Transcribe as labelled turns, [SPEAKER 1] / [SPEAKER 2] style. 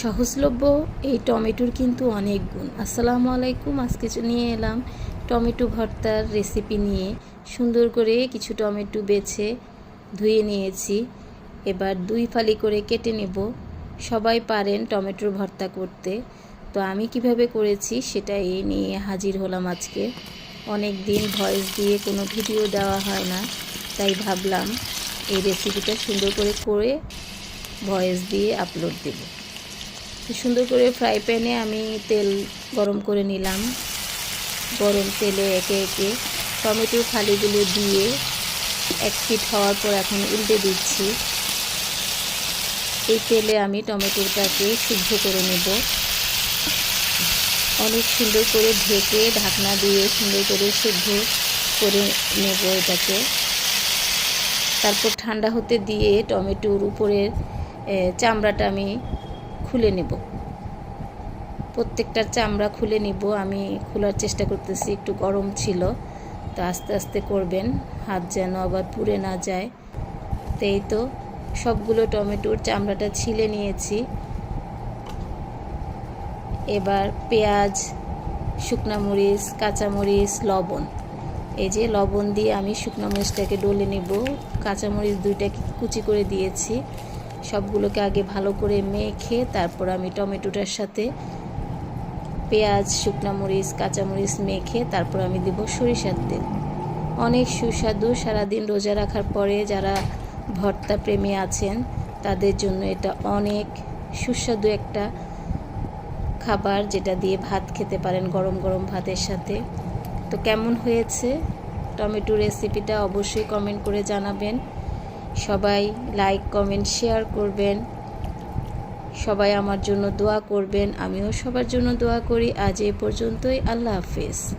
[SPEAKER 1] সহজলভ্য, এই টমেটোর কিন্তু অনেক গুণ। আসসালামু আলাইকুম, আজকে নিয়ে এলাম টমেটো ভর্তার রেসিপি নিয়ে। সুন্দর করে কিছু টমেটো বেছে ধুয়ে নিয়েছি। এবার দুই ফালি করে কেটে নেব। সবাই পারেন টমেটোর ভর্তা করতে। তো আমি কীভাবে করেছি সেটা এই নিয়ে হাজির হলাম আজকে। অনেক দিন ভয়েস দিয়ে কোনো ভিডিও দেওয়া হয় না, তাই ভাবলাম এই রেসিপিটা সুন্দর করে করে ভয়েস দিয়ে আপলোড দেবো। সুন্দর করে ফ্রাই প্যানে আমি তেল গরম করে নিলাম। গরম তেলে একে একে টমেটো ফালিগুলো দিয়ে এক ফিট হওয়ার পর এখন উল্টে দিচ্ছি। এই তেলে আমি টমেটোটাকে সিদ্ধ করে নেব। অনেক সুন্দর করে ঢেকে ঢাকনা দিয়ে সুন্দর করে সিদ্ধ করে নেব এটাকে। তারপর ঠান্ডা হতে দিয়ে টমেটোর উপরের চামড়াটা আমি খুলে নেব। প্রত্যেকটার চামড়া খুলে নিব। আমি খোলার চেষ্টা করতেছি, একটু গরম ছিল। তো আস্তে আস্তে করবেন, হাত যেন আবার পুড়ে না যায়। তো এই তো সবগুলো টমেটোর চামড়াটা ছিলে নিয়েছি। এবার পেঁয়াজ, শুকনা মরিচ কাঁচামরিচ লবণ। এই যে লবণ দিয়ে আমি শুকনো মরিচটাকে ডলে নেব। কাঁচামরিচ দুইটা কুচি করে দিয়েছি। সবগুলোকে আগে ভালো করে মেখে তারপর আমি টমেটোটার সাথে পেঁয়াজ, শুকনা মরিচ কাঁচামরিচ মেখে তারপর আমি দেব সরিষার তেল। অনেক সুস্বাদু সারাদিন রোজা রাখার পরে যারা ভর্তা প্রেমী আছেন, তাদের জন্য এটা অনেক সুস্বাদু একটা খাবার যেটা দিয়ে ভাত খেতে পারেন গরম গরম ভাতের সাথে। তো কেমন হয়েছে? টমেটো রেসিপিটা অবশ্যই কমেন্ট করে জানাবেন। সবাই লাইক কমেন্ট শেয়ার করবেন। সবাই আমার জন্য দোয়া করবেন। আমিও সবার জন্য দোয়া করি। আজ এ পর্যন্তই। আল্লাহ হাফেজ।